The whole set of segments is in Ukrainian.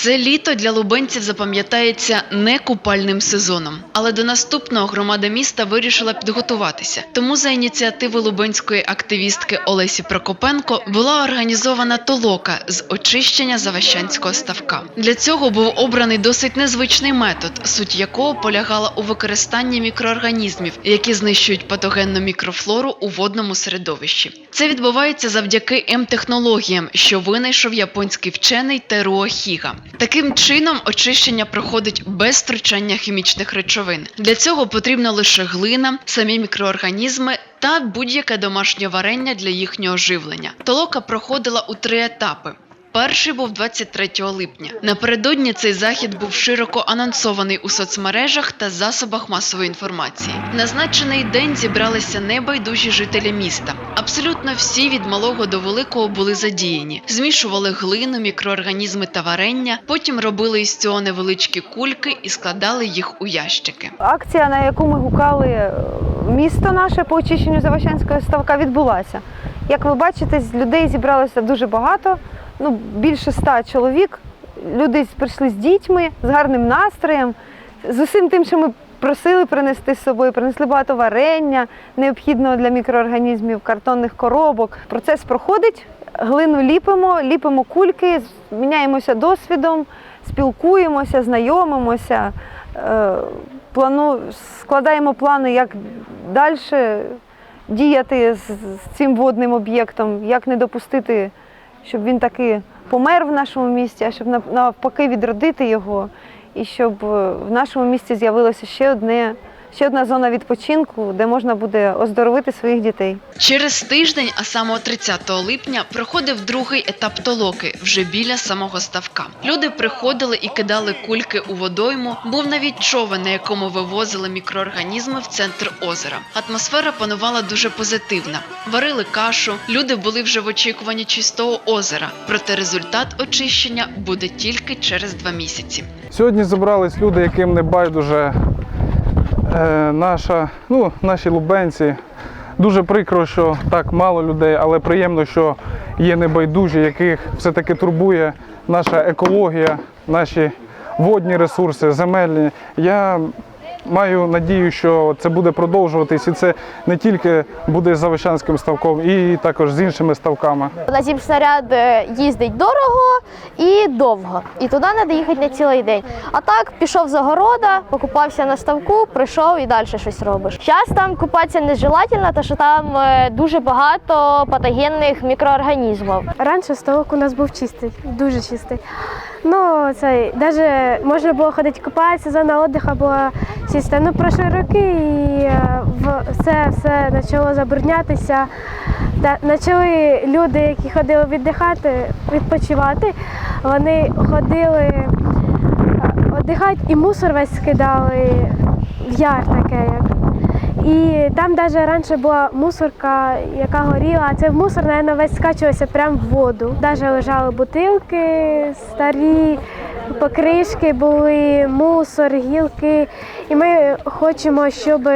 Це літо для лубенців запам'ятається не купальним сезоном, але до наступного громада міста вирішила підготуватися. Тому за ініціативи лубенської активістки Олесі Прокопенко була організована толока з очищення Заващанського ставка. Для цього був обраний досить незвичний метод, суть якого полягала у використанні мікроорганізмів, які знищують патогенну мікрофлору у водному середовищі. Це відбувається завдяки М-технологіям, що винайшов японський вчений Теруо Хіга. Таким чином очищення проходить без втручання хімічних речовин. Для цього потрібна лише глина, самі мікроорганізми та будь-яке домашнє варення для їхнього живлення. Толока проходила у три етапи. Перший був 23 липня. Напередодні цей захід був широко анонсований у соцмережах та засобах масової інформації. Назначений день зібралися небайдужі жителі міста. Абсолютно всі від малого до великого були задіяні. Змішували глину, мікроорганізми та варення, потім робили із цього невеличкі кульки і складали їх у ящики. Акція, на яку ми гукали е, місто наше по очищенню Завощанського ставка, відбулася. Як ви бачите, людей зібралося дуже багато, ну більше ста чоловік. Люди прийшли з дітьми, з гарним настроєм, з усім тим, що ми просили принести з собою. Принесли багато варення, необхідного для мікроорганізмів, картонних коробок. Процес проходить, глину ліпимо, ліпимо кульки, міняємося досвідом, спілкуємося, знайомимося. Е, плану, складаємо плани, як далі діяти з, з цим водним об'єктом, як не допустити, щоб він таки помер в нашому місті, а щоб нав- навпаки відродити його, і щоб е, в нашому місті з'явилося ще одне. Ще одна зона відпочинку, де можна буде оздоровити своїх дітей. Через тиждень, а саме 30 липня, проходив другий етап толоки вже біля самого ставка. Люди приходили і кидали кульки у водойму. Був навіть човен, на якому вивозили мікроорганізми в центр озера. Атмосфера панувала дуже позитивна. Варили кашу. Люди були вже в очікуванні чистого озера. Проте результат очищення буде тільки через два місяці. Сьогодні зібрались люди, яким не байдуже е, наша, ну, наші лубенці. Дуже прикро, що так мало людей, але приємно, що є небайдужі, яких все-таки турбує наша екологія, наші водні ресурси, земельні. Я маю надію, що це буде продовжуватись, і це не тільки буде з Завищанським ставком, і також з іншими ставками. На зімснаряд е, їздить дорого і довго. І туди треба їхати не цілий день. А так пішов з огорода, покупався на ставку, прийшов і далі щось робиш. Зараз там купатися нежелательно, тому що там е, дуже багато патогенних мікроорганізмів. Раніше ставок у нас був чистий, дуже чистий. Ну, це навіть можна було ходити купатися, зона віддиху була чиста. Ну, пройшли роки і е, все, все почало забруднятися. Та почали люди, які ходили віддихати, відпочивати, вони ходили е, віддихати і мусор весь скидали в яр таке як. І там навіть раніше була мусорка, яка горіла, а це мусор, мабуть, весь скачувався прямо в воду. Навіть лежали бутилки старі, покришки були, мусор, гілки. І ми хочемо, щоб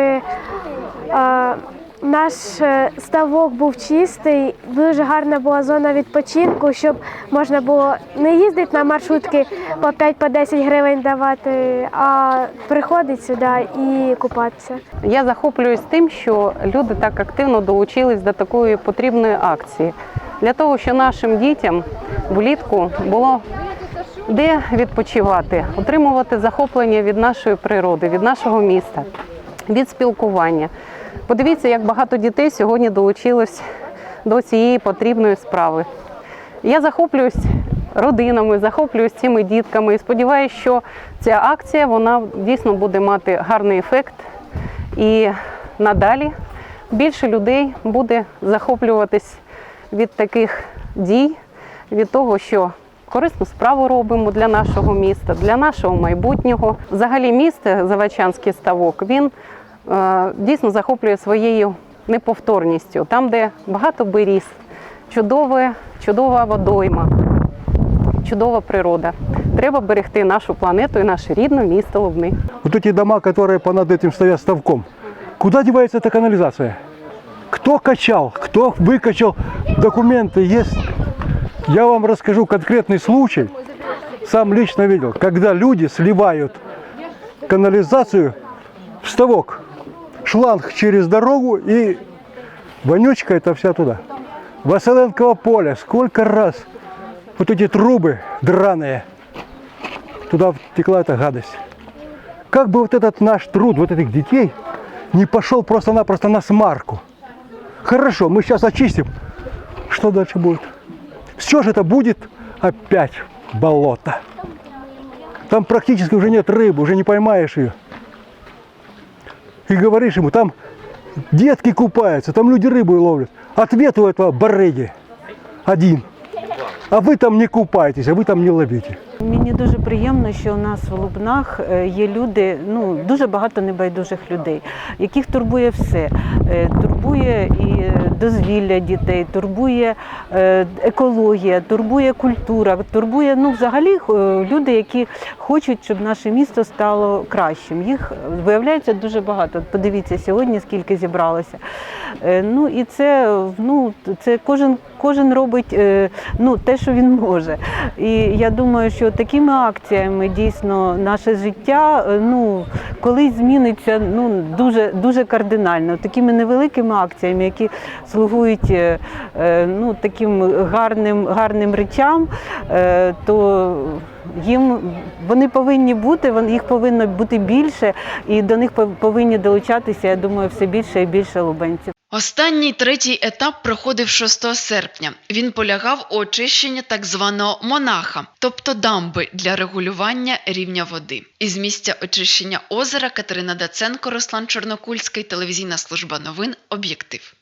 наш е, ставок був чистий, дуже гарна була зона відпочинку, щоб можна було не їздити на маршрутки по 5-10 гривень давати, а приходити сюди і купатися. Я захоплююсь тим, що люди так активно долучились до такої потрібної акції для того, щоб нашим дітям влітку було де відпочивати, отримувати захоплення від нашої природи, від нашого міста, від спілкування. Подивіться, як багато дітей сьогодні долучилось до цієї потрібної справи. Я захоплююсь родинами, захоплююсь цими дітками і сподіваюся, що ця акція вона дійсно буде мати гарний ефект. І надалі більше людей буде захоплюватись від таких дій, від того, що корисну справу робимо для нашого міста, для нашого майбутнього. Взагалі, місто Завачанський ставок він е, дійсно захоплює своєю неповторністю, там, де багато беріз, чудове, чудова водойма, чудова природа. Треба берегти нашу планету і наше рідне місто Лубни. Вот эти дома, которые понад этим стоят ставком, куда девается эта канализация? Кто качал, кто выкачал, документы есть. Я вам расскажу конкретный случай. сам лично видел, когда люди сливают канализацию в ставок, шланг через дорогу и вонючка это вся туда. Василенково поле, сколько раз вот эти трубы драные, туда втекла эта гадость. Как бы вот этот наш труд, вот этих детей, не пошел просто-напросто на смарку. Хорошо, мы сейчас очистим. Что дальше будет? Все же это будет опять болото. Там практически уже нет рыбы, уже не поймаешь ее. И говоришь ему, там детки купаются, там люди рыбу ловят. Ответ у этого барыги один. А ви там не купаєтесь, а ви там не ловите. Мені дуже приємно, що у нас в Лубнах е, є люди, ну дуже багато небайдужих людей, яких турбує все. Е, Турбує і дозвілля дітей, турбує е, екологія, турбує культура, турбує ну взагалі люди, які хочуть, щоб наше місто стало кращим. Їх виявляється дуже багато. Подивіться сьогодні, скільки зібралося. Ну і це ну це кожен кожен робить е, ну те, що він може. І я думаю, що такими акціями дійсно наше життя е, ну колись зміниться ну дуже дуже кардинально. Такими невеликими акціями, які слугують е, ну таким гарним гарним речам, то їм вони повинні бути, їх повинно бути більше, і до них повинні долучатися. Я думаю, все більше і більше лубенців. Останній третій етап проходив 6 серпня. Він полягав у очищенні так званого монаха, тобто дамби для регулювання рівня води. Із місця очищення озера Катерина Даценко, Руслан Чорнокульський, телевізійна служба новин, об'єктив.